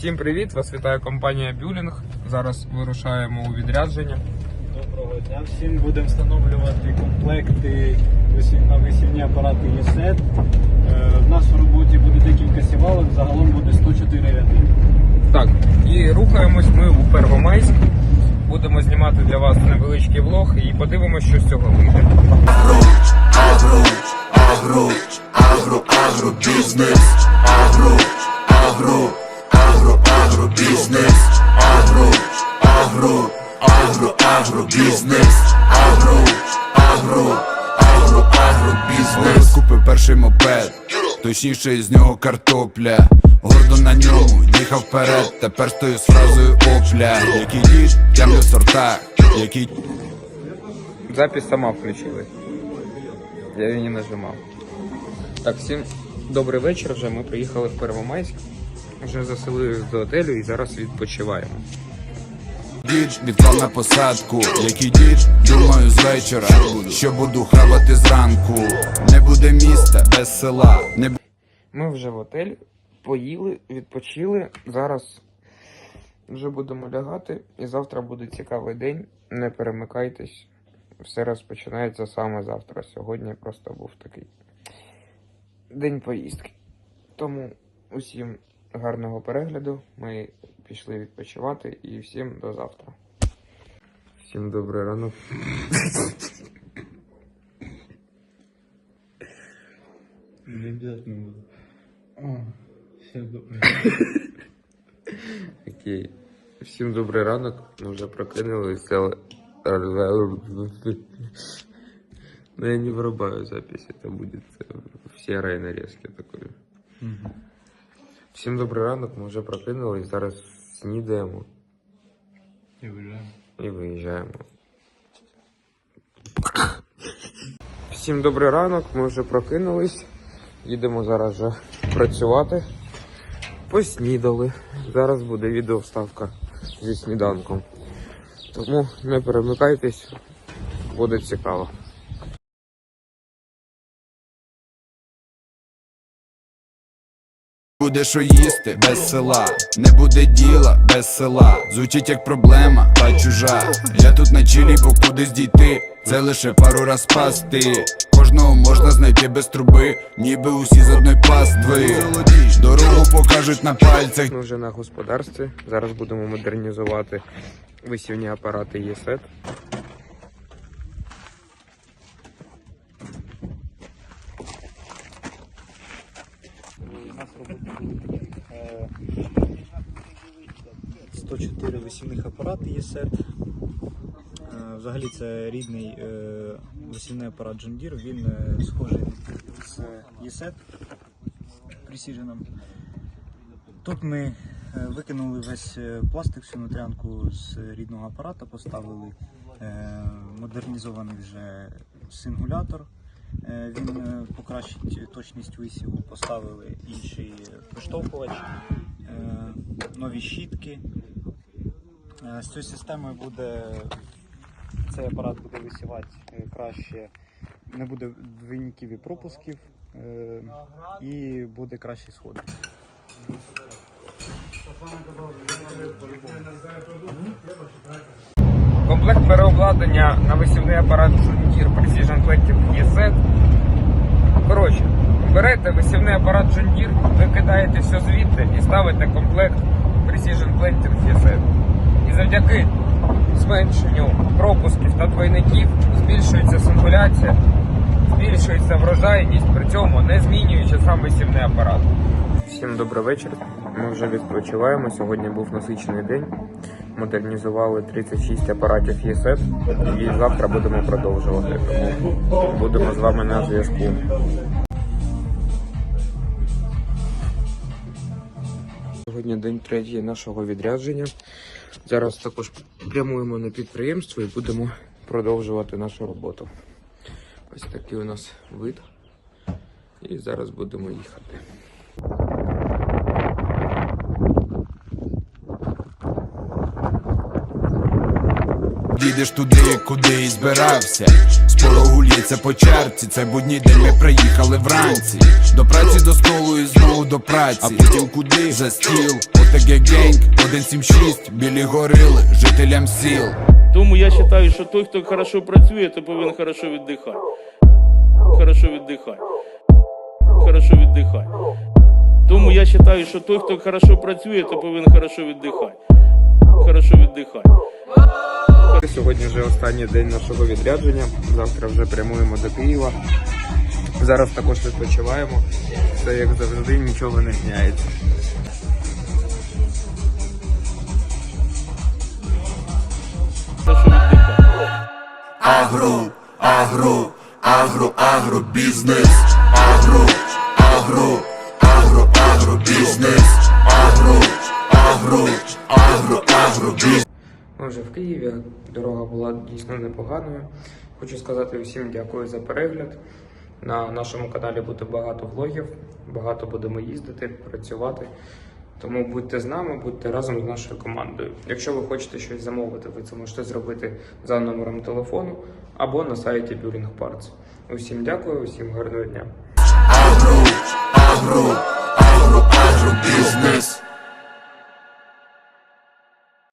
Всім привіт! Вас вітає компанія Бюлінг. Зараз вирушаємо у відрядження. Доброго дня всім. Будемо встановлювати комплекти на висівні апарати ЄСЕТ. В нас в роботі буде декілька сівалок, загалом буде 104 ряди. Так, і рухаємось ми у Первомайськ. Будемо знімати для вас невеличкий влог і подивимося, що з цього вийде. Бізнес, агро, агро, агро, бізнес. Купив перший мопед, точніше з нього картопля. Гордо на ньому, їхав вперед, тепер стою з фразою опля. Який дід, тямлю сорта, який Запись сама включилась. Я її не нажимав. Так, всім добрий вечір. Вже ми приїхали в Первомайськ. Вже заселились до готелю і зараз відпочиваємо. Дід відклав на посадку, який дід, думаю, з вечора, що буду хавати зранку. Не буде міста без села, не Ми вже в готелі поїли, відпочили. Зараз вже будемо лягати, і завтра буде цікавий день. Не перемикайтесь. Все розпочинається саме завтра. Сьогодні просто був такий день поїздки. Тому усім гарного перегляду. Ми пішли відпочивати і всім до завтра. Всім добрий ранок. Не обов'язково буду. О, все добре. Окей. Всім добрий ранок. Ми вже прокинулись, але... Ну, я не вырубаю запись, это будет э, в серой нарезке такой. Всім добрий ранок, ми вже прокинулись, зараз снідаємо І виїжджаємо. і виїжджаємо. Всім добрий ранок, ми вже прокинулись. Їдемо зараз вже працювати. Поснідали. Зараз буде відеовставка зі сніданком. Тому не перемикайтесь, буде цікаво. Буде що їсти без села, не буде діла без села. Звучить як проблема, та чужа. Я тут на чилі, бо кудись дійти. Це лише пару раз пасти. Кожного можна знайти без труби, ніби усі з одної пастви. Дорогу покажуть на пальцях. Ми вже на господарстві. Зараз будемо модернізувати висівні апарати ЄСЕТ. Нас роботі е, 104 висівних апарати ЄСЕТ. Е, Взагалі це рідний е, висівний апарат Deere. Він е, схожий з ЄСЕТ Precision. Тут ми е, викинули весь е, пластик, всю нутрянку з рідного апарата, поставили е, модернізований вже сингулятор. Е, Він е, покращить точність висіву, поставили інший приштовхувач, е, нові щітки. З цією системою буде цей апарат буде висівати краще, не буде двійників і пропусків і буде кращий сход. Комплект переобладнання на висівний апарат John Precision Planting EZ. Коротше, берете висівний апарат John Deere, викидаєте все звідти і ставите комплект Precision Planting EZ. І завдяки зменшенню пропусків та двойників збільшується сингуляція, збільшується врожайність, при цьому не змінюючи сам висівний апарат. Всім добрий вечір. Ми вже відпочиваємо. Сьогодні був насичений день. Модернізували 36 апаратів ЄСЕТ і завтра будемо продовжувати. Тому будемо з вами на зв'язку. Сьогодні день третій нашого відрядження. Зараз також прямуємо на підприємство і будемо продовжувати нашу роботу. Ось такий у нас вид. І зараз будемо їхати. Їдеш туди, куди і збирався. Споро гулється по чарці. Це будній день ми приїхали вранці. До праці до столу і знову до праці. А потім куди за стіл. От ТГ Генг 176, білі горили, жителям сіл Тому я вважаю, що той, хто хорошо працює, то повинен хорошо віддихати. Хорошо віддихати. Хорошо віддихати. Тому я вважаю, що той, хто хорошо працює, то повинен хорошо віддихати. Хорошо віддихати. Сьогодні вже останній день нашого відрядження. Завтра вже прямуємо до Києва. Зараз також відпочиваємо. Все як завжди, нічого не віддихати. Агро, агро, агро, агро, бізнес агро, Дорога була дійсно непоганою. Хочу сказати всім дякую за перегляд. На нашому каналі буде багато влогів, багато будемо їздити, працювати. Тому будьте з нами, будьте разом з нашою командою. Якщо ви хочете щось замовити, ви це можете зробити за номером телефону або на сайті Building Parts. Усім дякую, усім гарного дня. Агро, агро,